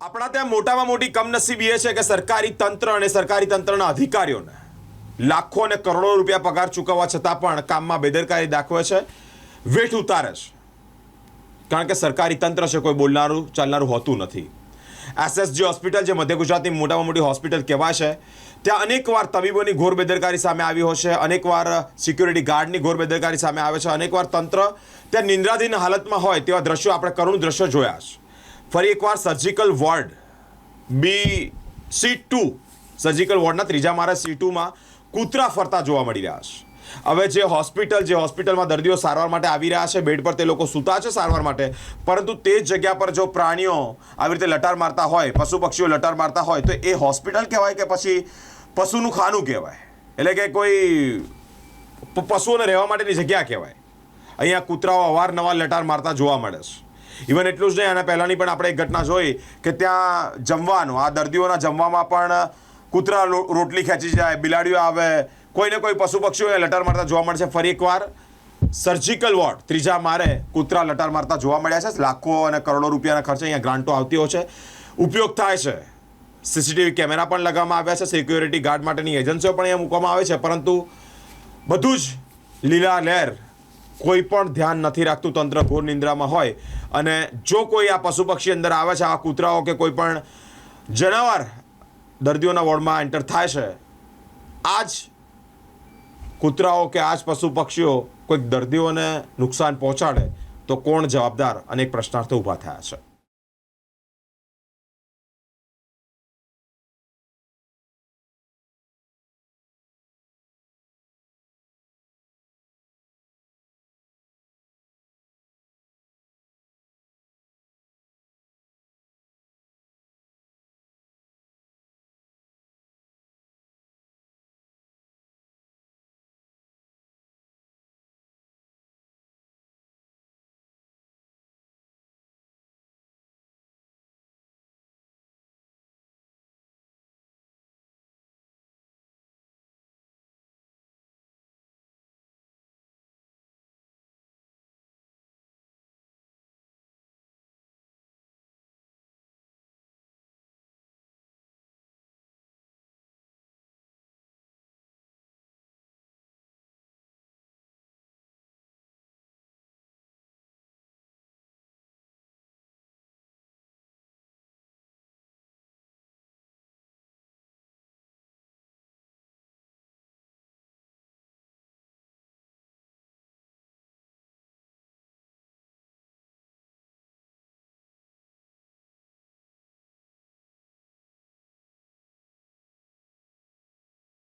આપણા ત્યાં મોટામાં મોટી કમનસીબી એ છે કે સરકારી તંત્ર અને સરકારી તંત્રના અધિકારીઓને લાખો અને કરોડો રૂપિયા પગાર ચૂકવવા છતાં પણ કામમાં બેદરકારી દાખવે છે, વેઠ ઉતારે છે. કારણ કે સરકારી તંત્ર છે, કોઈ બોલનારું, ચાલનારું હોતું નથી. એસએસજી હોસ્પિટલ જે મધ્ય ગુજરાતની મોટામાં મોટી હોસ્પિટલ કહેવાય છે, ત્યાં અનેકવાર તબીબોની ઘોર બેદરકારી સામે આવી હોય છે અનેકવાર સિક્યુરિટી ગાર્ડની ઘોર બેદરકારી સામે આવે છે અનેકવાર તંત્ર ત્યાં નિંદ્રાધીન હાલતમાં હોય તેવા દ્રશ્યો આપણે કરુણ દ્રશ્યો જોયા છે. ફરી એકવાર surgical ward B C two surgical વોર્ડના ત્રીજા મારા સી ટુમાં કૂતરા ફરતા જોવા મળી રહ્યા છે. હવે જે હોસ્પિટલ જે હોસ્પિટલમાં દર્દીઓ સારવાર માટે આવી રહ્યા છે બેડ પર તે લોકો સૂતા છે સારવાર માટે, પરંતુ તે જ જગ્યા પર જો પ્રાણીઓ આવી રીતે લટાર મારતા હોય, પશુ પક્ષીઓ લટાર મારતા હોય, તો એ હોસ્પિટલ કહેવાય કે પછી પશુનું ખાનું કહેવાય? એટલે કે કોઈ પશુઓને રહેવા માટેની જગ્યા કહેવાય. અહીંયા કૂતરાઓ અવારનવાર લટાર મારતા જોવા મળે છે. ઇવન એટલું જ નહીં આના પહેલાંની પણ આપણે એક ઘટના જોઈ કે ત્યાં જમવાનું, આ દર્દીઓના જમવામાં પણ કૂતરા રોટલી ખેંચી જાય, બિલાડીઓ આવે કોઈને કોઈ પશુ પક્ષીઓને લટાર મારતા જોવા મળશે ફરી એકવાર. સર્જિકલ વોર્ડ ત્રીજા મારે કૂતરા લટાર મારતા જોવા મળ્યા છે. લાખો અને કરોડો રૂપિયાના ખર્ચે અહીંયા ગ્રાન્ટો આવતી હોય છે. ઉપયોગ થાય છે. સીસીટીવી કેમેરા પણ લગાવવામાં આવ્યા છે. સિક્યોરિટી ગાર્ડ માટેની એજન્સીઓ પણ અહીંયા મૂકવામાં આવે છે. પરંતુ બધું જ લીલા લહેર કોઈ પણ ધ્યાન નથી રાખતું, તંત્ર ઘોર નિંદ્રામાં હોય. અને જો કોઈ આ પશુ પક્ષી અંદર આવે છે આ કૂતરાઓ કે કોઈ પણ જનાવર દર્દીઓના વોર્ડમાં એન્ટર થાય છે આ જ કૂતરાઓ કે આ જ પશુ પક્ષીઓ કોઈક દર્દીઓને નુકસાન પહોંચાડે તો કોણ જવાબદાર? અનેક પ્રશ્નાર્થો ઊભા થયા છે.